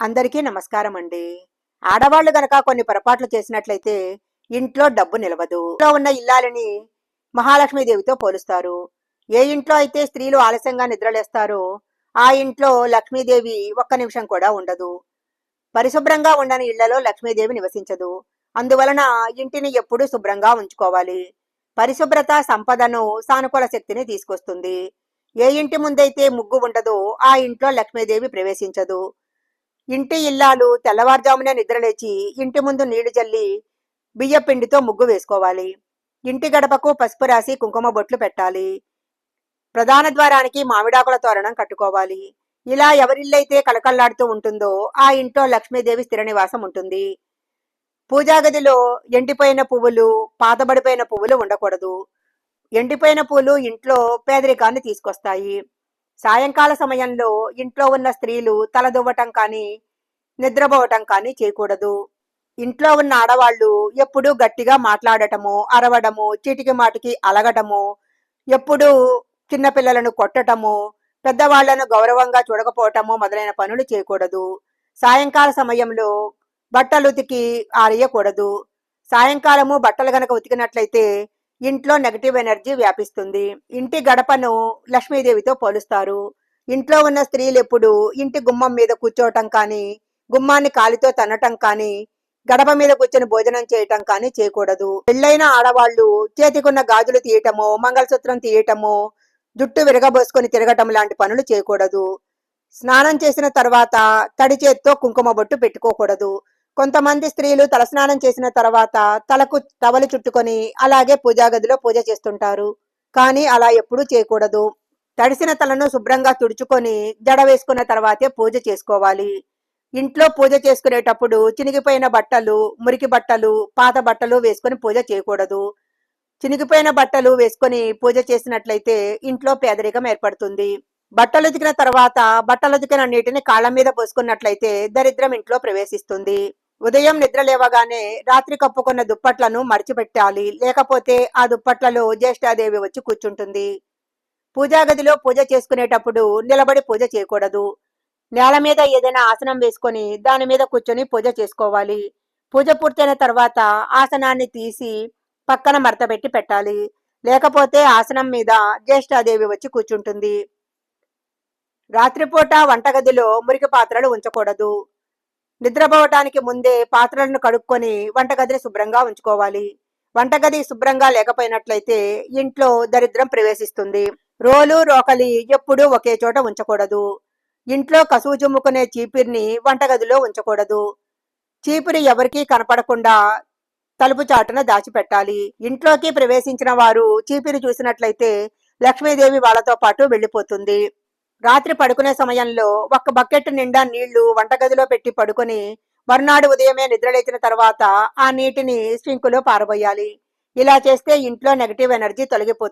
అందరికీ నమస్కారం అండి ఆడవాళ్ళు గనక కొన్ని పొరపాట్లు చేసినట్లయితే ఇంట్లో డబ్బు నిలవదు. ఇంట్లో ఉన్న ఇల్లాలని మహాలక్ష్మీదేవితో పోలుస్తారు. ఏ ఇంట్లో అయితే స్త్రీలు ఆలస్యంగా నిద్రలేస్తారో ఆ ఇంట్లో లక్ష్మీదేవి ఒక్క నిమిషం కూడా ఉండదు. పరిశుభ్రంగా ఉండని ఇళ్ళలో లక్ష్మీదేవి నివసించదు. అందువలన ఇంటిని ఎప్పుడూ శుభ్రంగా ఉంచుకోవాలి. పరిశుభ్రత సంపదను సానుకూల శక్తిని తీసుకొస్తుంది. ఏ ఇంటి ముందైతే ముగ్గు ఉండదో ఆ ఇంట్లో లక్ష్మీదేవి ప్రవేశించదు. ఇంటి ఇల్లాలు తెల్లవారుజామునే నిద్రలేచి ఇంటి ముందు నీళ్ళు జల్లి బియ్య పిండితో ముగ్గు వేసుకోవాలి. ఇంటి గడపకు పసుపు రాసి కుంకుమ బొట్లు పెట్టాలి. ప్రధాన ద్వారానికి మామిడాకుల తోరణం కట్టుకోవాలి. ఇలా ఎవరిల్లైతే కలకల్లాడుతూ ఉంటుందో ఆ ఇంట్లో లక్ష్మీదేవి స్థిర నివాసం ఉంటుంది. పూజా గదిలో ఎండిపోయిన పువ్వులు పాతబడిపోయిన పువ్వులు ఉండకూడదు. ఎండిపోయిన పూలు ఇంట్లో పేదరికాన్ని తీసుకొస్తాయి. సాయంకాల సమయంలో ఇంట్లో ఉన్న స్త్రీలు తలదువ్వటం కానీ నిద్రపోవటం కానీ చేయకూడదు. ఇంట్లో ఉన్న ఆడవాళ్ళు ఎప్పుడూ గట్టిగా మాట్లాడటము అరవడము చీటికి మాటికి అలగటము ఎప్పుడూ చిన్నపిల్లలను కొట్టటము పెద్దవాళ్ళను గౌరవంగా చూడకపోవటము మొదలైన పనులు చేయకూడదు. సాయంకాల సమయంలో బట్టలు ఉతికి ఆరేయకూడదు. సాయంకాలము బట్టలు గనక ఉతికినట్లయితే ఇంట్లో నెగటివ్ ఎనర్జీ వ్యాపిస్తుంది. ఇంటి గడపను లక్ష్మీదేవితో పోలుస్తారు. ఇంట్లో ఉన్న స్త్రీలు ఎప్పుడు ఇంటి గుమ్మం మీద కూర్చోవటం కానీ గుమ్మాన్ని కాలితో తన్నటం కానీ గడప మీద కూర్చొని భోజనం చేయటం కానీ చేయకూడదు. పెళ్ళైన ఆడవాళ్ళు చేతికున్న గాజులు తీయటము మంగళసూత్రం తీయటము జుట్టు విరగబోసుకొని తిరగటం లాంటి పనులు చేయకూడదు. స్నానం చేసిన తర్వాత తడి చేత్తో కుంకుమ బొట్టు పెట్టుకోకూడదు. కొంతమంది స్త్రీలు తలస్నానం చేసిన తర్వాత తలకు టవలు చుట్టుకొని అలాగే పూజా గదిలో పూజ చేస్తుంటారు. కానీ అలా ఎప్పుడూ చేయకూడదు. తడిసిన తలను శుభ్రంగా తుడుచుకొని జడ వేసుకున్న తర్వాతే పూజ చేసుకోవాలి. ఇంట్లో పూజ చేసుకునేటప్పుడు చినిగిపోయిన బట్టలు మురికి బట్టలు పాత బట్టలు వేసుకొని పూజ చేయకూడదు. చినిగిపోయిన బట్టలు వేసుకొని పూజ చేసినట్లయితే ఇంట్లో పేదరికం ఏర్పడుతుంది. బట్టలు ఉతికిన తర్వాత బట్టలు ఉతికిన నీటిని కాళ్ళ మీద పోసుకున్నట్లయితే దరిద్రం ఇంట్లో ప్రవేశిస్తుంది. ఉదయం నిద్ర లేవగానే రాత్రి కప్పుకున్న దుప్పట్లను మర్చిపెట్టాలి లేకపోతే ఆ దుప్పట్లలో జ్యేష్ఠాదేవి వచ్చి కూర్చుంటుంది. పూజా గదిలో పూజ చేసుకునేటప్పుడు నిలబడి పూజ చేయకూడదు. నేల మీద ఏదైనా ఆసనం వేసుకొని దాని మీద కూర్చొని పూజ చేసుకోవాలి. పూజ పూర్తయిన తర్వాత ఆసనాన్ని తీసి పక్కన మడతపెట్టి పెట్టాలి. లేకపోతే ఆసనం మీద జ్యేష్ఠాదేవి వచ్చి కూర్చుంటుంది. రాత్రిపూట వంటగదిలో మురికి పాత్రలు ఉంచకూడదు. నిద్రపోవటానికి ముందే పాత్రలను కడుక్కొని వంటగదిని శుభ్రంగా ఉంచుకోవాలి. వంటగది శుభ్రంగా లేకపోయినట్లయితే ఇంట్లో దరిద్రం ప్రవేశిస్తుంది. రోలు రోకలి ఎప్పుడూ ఒకే చోట ఉంచకూడదు. ఇంట్లో కసువు చుమ్ముకునే చీపిరిని వంటగదిలో ఉంచకూడదు. చీపిరి ఎవరికీ కనపడకుండా తలుపు చాటున దాచిపెట్టాలి. ఇంట్లోకి ప్రవేశించిన వారు చీపిరి చూసినట్లయితే లక్ష్మీదేవి వాళ్ళతో పాటు వెళ్ళిపోతుంది. రాత్రి పడుకునే సమయంలో ఒక బకెట్ నిండా నీళ్ళు వంటగదిలో పెట్టి పడుకొని మరునాడు ఉదయమే నిద్రలేచిన తర్వాత ఆ నీటిని సింకులో పారబోయాలి. ఇలా చేస్తే ఇంట్లో నెగటివ్ ఎనర్జీ తొలగిపోతుంది.